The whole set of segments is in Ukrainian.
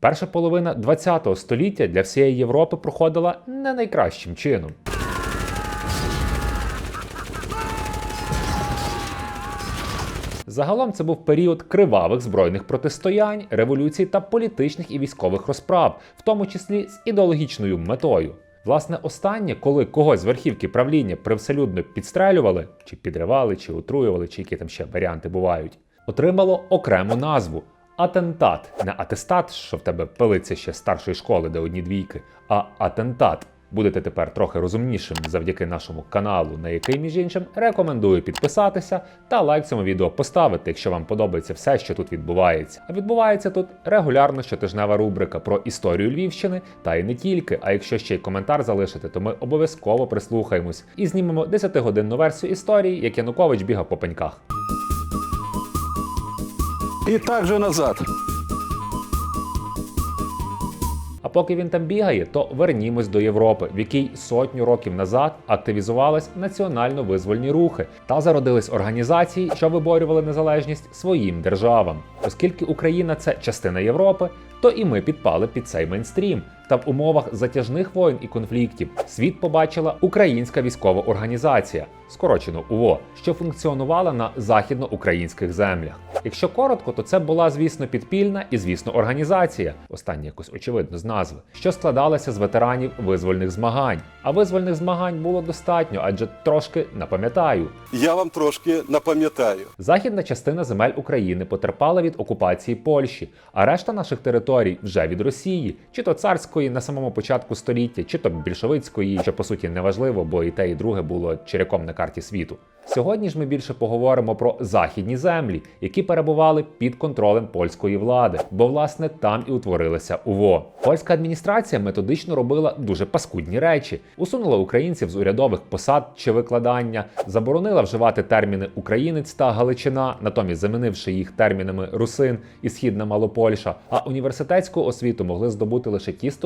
Перша половина ХХ століття для всієї Європи проходила не найкращим чином. Загалом це був період кривавих збройних протистоянь, революцій та політичних і військових розправ, в тому числі з ідеологічною метою. Власне, останнє, коли когось з верхівки правління привселюдно підстрелювали, чи підривали, чи отруювали, чи які там ще варіанти бувають, отримало окрему назву атентат. Не атестат, що в тебе пилиться ще старшої школи, де одні двійки, а атентат. Будете тепер трохи розумнішим завдяки нашому каналу, на який, між іншим, рекомендую підписатися та лайк цьому відео поставити, якщо вам подобається все, що тут відбувається. А відбувається тут регулярно щотижнева рубрика про історію Львівщини, та й не тільки. А якщо ще й коментар залишите, то ми обов'язково прислухаємось і знімемо 10-годинну версію історії, як Янукович бігав по пеньках. И также назад. А поки він там бігає, то вернімось до Європи, в якій сотню років назад активізувались національно-визвольні рухи та зародились організації, що виборювали незалежність своїм державам. Оскільки Україна це частина Європи, то і ми підпали під цей мейнстрім. Та в умовах затяжних воєн і конфліктів світ побачила Українська військова організація, скорочено УВО, що функціонувала на західноукраїнських землях. Якщо коротко, то це була, звісно, підпільна і, звісно, організація, останнє якось очевидно з назви, що складалася з ветеранів визвольних змагань. А визвольних змагань було достатньо, адже трошки напам'ятаю. Я вам трошки напам'ятаю. Західна частина земель України потерпала від окупації Польщі, а решта наших територій вже від Росії, чи то царської на самому початку століття, чи то більшовицької, що по суті не важливо, бо і те, і друге було черяком на карті світу. Сьогодні ж ми більше поговоримо про західні землі, які перебували під контролем польської влади, бо власне там і утворилися УВО. Польська адміністрація методично робила дуже паскудні речі, усунула українців з урядових посад чи викладання, заборонила вживати терміни українець та галичина, натомість замінивши їх термінами русин і східна Малопольща. А університетську освіту могли здобути лише ті студенти,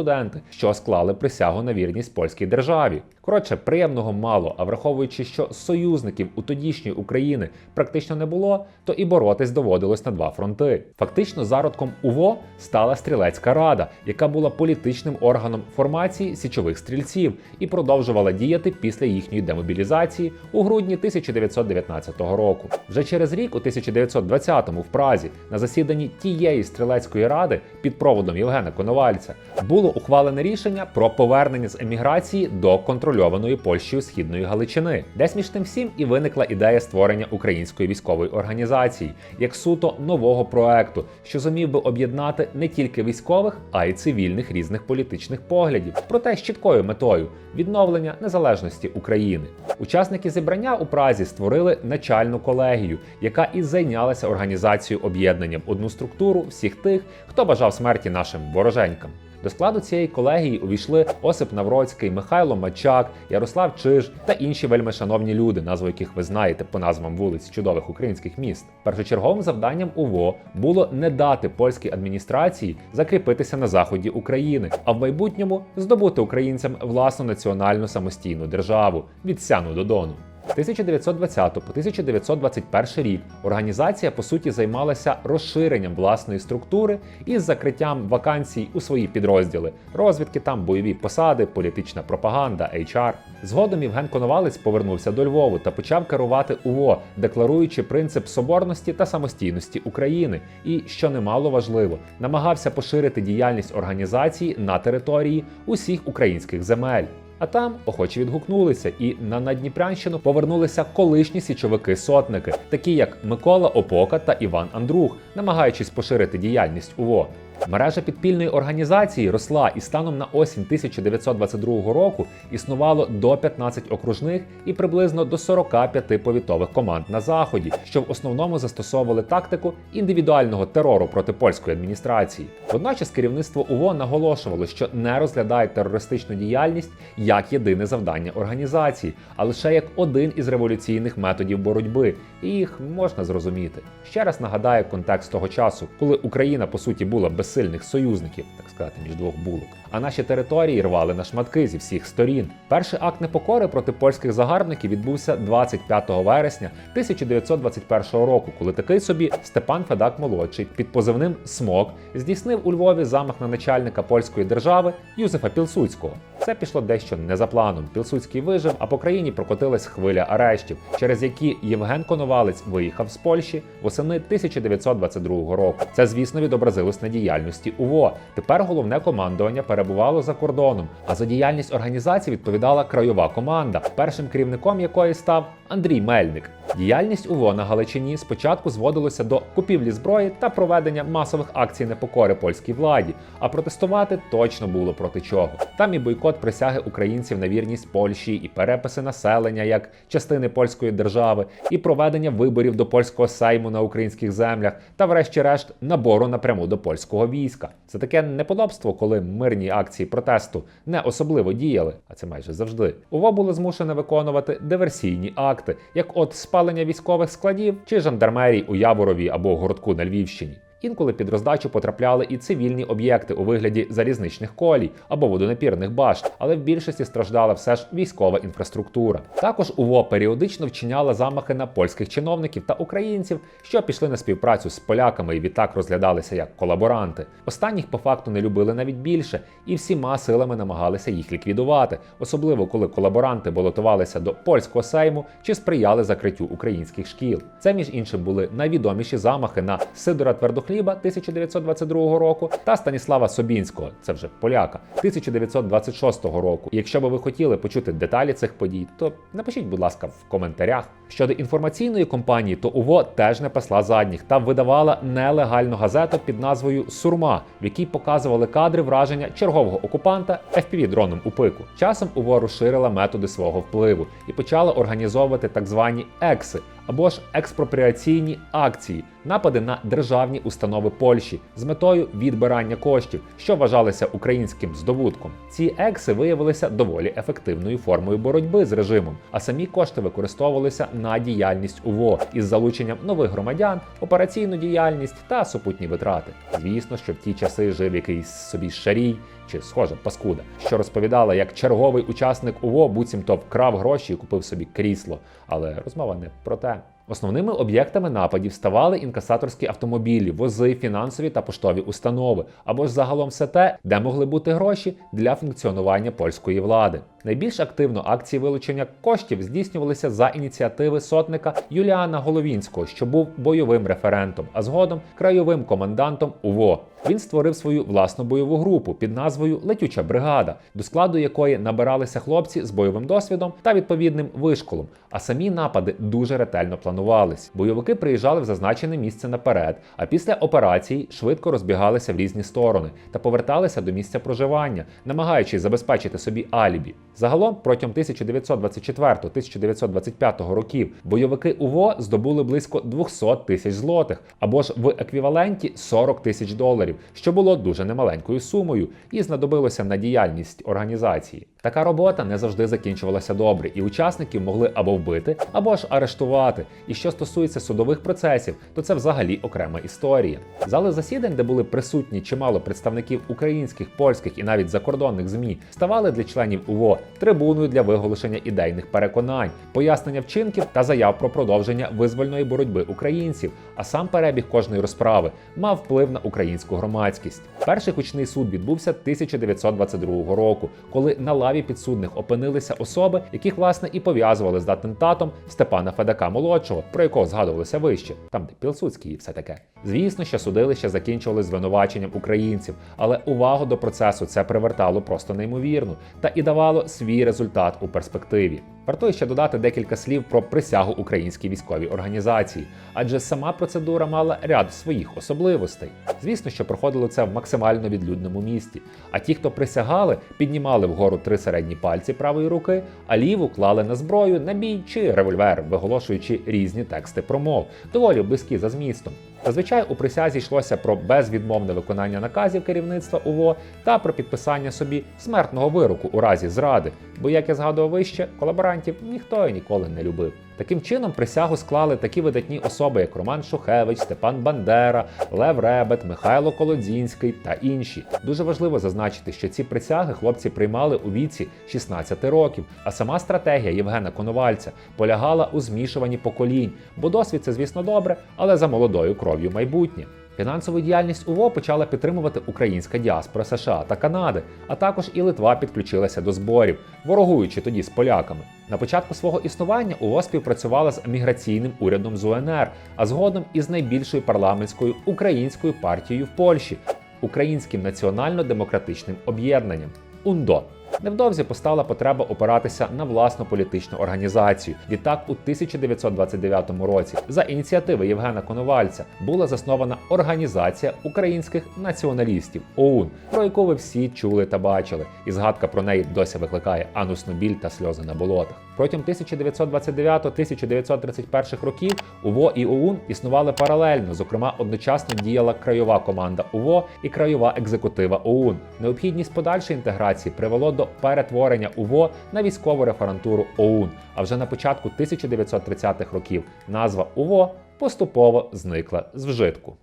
що склали присягу на вірність польській державі. Коротше, приємного мало, а враховуючи, що союзників у тодішньої України практично не було, то і боротись доводилось на два фронти. Фактично, зародком УВО стала стрілецька рада, яка була політичним органом формації січових стрільців і продовжувала діяти після їхньої демобілізації у грудні 1919 року. Вже через рік, у 1920-му в Празі, на засіданні тієї стрілецької ради під проводом Євгена Коновальця було ухвалене рішення про повернення з еміграції до контрольованої Польщею східної Галичини, десь між тим всім і виникла ідея створення української військової організації як суто нового проекту, що зумів би об'єднати не тільки військових, а й цивільних різних політичних поглядів, проте з чіткою метою відновлення незалежності України. Учасники зібрання у Празі створили начальну колегію, яка і зайнялася організацією об'єднанням одну структуру всіх тих, хто бажав смерті нашим вороженькам. До складу цієї колегії увійшли Осип Навроцький, Михайло Мачак, Ярослав Чиж та інші вельми шановні люди, назву яких ви знаєте по назвам вулиць чудових українських міст. Першочерговим завданням УВО було не дати польській адміністрації закріпитися на заході України, а в майбутньому здобути українцям власну національну самостійну державу від Сяну до Дону. З 1920 по 1921 рік організація по суті займалася розширенням власної структури із закриттям вакансій у свої підрозділи, розвідки там, бойові посади, політична пропаганда, HR. Згодом Євген Коновалець повернувся до Львову та почав керувати УВО, декларуючи принцип соборності та самостійності України. І, що немало важливо, намагався поширити діяльність організації на території усіх українських земель. А там охочі відгукнулися, і на Надніпрянщину повернулися колишні січовики-сотники, такі як Микола Опока та Іван Андрух, намагаючись поширити діяльність УВО. Мережа підпільної організації росла і станом на осінь 1922 року існувало до 15 окружних і приблизно до 45 повітових команд на заході, що в основному застосовували тактику індивідуального терору проти польської адміністрації. Водночас керівництво УВО наголошувало, що не розглядає терористичну діяльність як єдине завдання організації, а лише як один із революційних методів боротьби, і їх можна зрозуміти. Ще раз нагадаю контекст того часу, коли Україна по суті була без безсильних союзників, так сказати, між двох булок. А наші території рвали на шматки зі всіх сторін. Перший акт непокори проти польських загарбників відбувся 25 вересня 1921 року, коли такий собі Степан Федак молодший під позивним Смок здійснив у Львові замах на начальника польської держави Юзефа Пілсуцького. Все пішло дещо не за планом. Пілсуцький вижив, а по країні прокотилась хвиля арештів, через які Євген Коновалець виїхав з Польщі восени 1922 року. Це, звісно, відобразилось на діяльності УВО. Тепер головне командування перебувало за кордоном, а за діяльність організації відповідала краєва команда, першим керівником якої став Андрій Мельник. Діяльність УВО на Галичині спочатку зводилася до купівлі зброї та проведення масових акцій непокори польській владі, а протестувати точно було проти чого. Там і бойкот присяги українців на вірність Польщі, і переписи населення як частини польської держави, і проведення виборів до польського сейму на українських землях, та, врешті-решт, набору напряму до польського війська. Це таке неподобство, коли мирні акції протесту не особливо діяли, а це майже завжди. УВО було змушене виконувати диверсійні акти, як от спалення військових складів чи жандармерій у Яворові або городку на Львівщині. Інколи під роздачу потрапляли і цивільні об'єкти у вигляді залізничних колій або водонапірних башт, але в більшості страждала все ж військова інфраструктура. Також УВО періодично вчиняла замахи на польських чиновників та українців, що пішли на співпрацю з поляками і відтак розглядалися як колаборанти. Останніх по факту не любили навіть більше і всіма силами намагалися їх ліквідувати, особливо коли колаборанти балотувалися до польського сейму чи сприяли закриттю українських шкіл. Це між іншим були найвідоміші замахи на Сидора Твердохліба 1922 року та Станіслава Собінського, це вже поляка, 1926 року. Якщо би ви хотіли почути деталі цих подій, то напишіть, будь ласка, в коментарях. Щодо інформаційної кампанії, то УВО теж не пасла задніх та видавала нелегальну газету під назвою Сурма, в якій показували кадри враження чергового окупанта fpv дроном у пику. Часом УВО розширила методи свого впливу і почала організовувати так звані екси або ж експропріаційні акції, напади на державні установи Польщі з метою відбирання коштів, що вважалися українським здобутком. Ці екси виявилися доволі ефективною формою боротьби з режимом, а самі кошти використовувалися на діяльність УВО із залученням нових громадян, операційну діяльність та супутні витрати. Звісно, що в ті часи жив якийсь собі шарій. Чи схожа паскуда, що розповідала, як черговий учасник УВО буцімто вкрав гроші і купив собі крісло. Але розмова не про те. Основними об'єктами нападів ставали інкасаторські автомобілі, вози, фінансові та поштові установи, або ж загалом все те, де могли бути гроші для функціонування польської влади. Найбільш активно акції вилучення коштів здійснювалися за ініціативи сотника Юліана Головінського, що був бойовим референтом, а згодом краєвим командантом УВО. Він створив свою власну бойову групу під назвою Летюча бригада, до складу якої набиралися хлопці з бойовим досвідом та відповідним вишколом. А самі напади дуже ретельно планувались. Бойовики приїжджали в зазначене місце наперед, а після операції швидко розбігалися в різні сторони та поверталися до місця проживання, намагаючись забезпечити собі алібі. Загалом протягом 1924-1925 років бойовики УВО здобули близько 200 тисяч злотих, або ж в еквіваленті 40 тисяч доларів, що було дуже немаленькою сумою, і знадобилося на діяльність організації. Така робота не завжди закінчувалася добре, і учасників могли або вбити, або ж арештувати. І що стосується судових процесів, то це взагалі окрема історія. Зали засідань, де були присутні чимало представників українських, польських і навіть закордонних змі, ставали для членів УВО трибуною для виголошення ідейних переконань, пояснення вчинків та заяв про продовження визвольної боротьби українців. А сам перебіг кожної розправи мав вплив на українську громадськість. Перший гучний суд відбувся 1922 року, коли на лаві підсудних опинилися особи, яких власне і пов'язували з атентатом Степана Федака молодшого, про якого згадувалося вище, там де Пілсуцький і все таке. Звісно, що судилище закінчували звинуваченням українців, але увагу до процесу це привертало просто неймовірно та і давало свій результат у перспективі. Варто ще додати декілька слів про присягу українській військовій організації, адже сама процедура мала ряд своїх особливостей. Звісно, що проходило це в максимально відлюдному місті. А ті, хто присягали, піднімали вгору три середні пальці правої руки, а ліву клали на зброю, набій чи револьвер, виголошуючи різні тексти промов, доволі близькі за змістом. Зазвичай у присязі йшлося про безвідмовне виконання наказів керівництва УВО та про підписання собі смертного вироку у разі зради, бо, як я згадував вище, колаборантів ніхто і ніколи не любив. Таким чином присягу склали такі видатні особи, як Роман Шухевич, Степан Бандера, Лев Ребет, Михайло Колодзінський та інші. Дуже важливо зазначити, що ці присяги хлопці приймали у віці 16 років. А сама стратегія Євгена Коновальця полягала у змішуванні поколінь, бо досвід це, звісно, добре, але за молодою кров'ю майбутнє. Фінансову діяльність УВО почала підтримувати українська діаспора США та Канади, а також і Литва підключилася до зборів, ворогуючи тоді з поляками. На початку свого існування УВО співпрацювала з міграційним урядом з УНР, а згодом із найбільшою парламентською українською партією в Польщі Українським національно-демократичним об'єднанням УНДО. Невдовзі постала потреба опиратися на власну політичну організацію. Відтак, у 1929 році, за ініціативи Євгена Коновальця, була заснована Організація українських націоналістів ОУН, про яку ви всі чули та бачили, і згадка про неї досі викликає анусну біль та сльози на болотах. Протягом 1929-1931 років УВО і ОУН існували паралельно. Зокрема, одночасно діяла краєва команда УВО і краєва екзекутива ОУН. Необхідність подальшої інтеграції привело до перетворення УВО на військову референтуру ОУН. А вже на початку 1930-х років назва УВО поступово зникла з вжитку.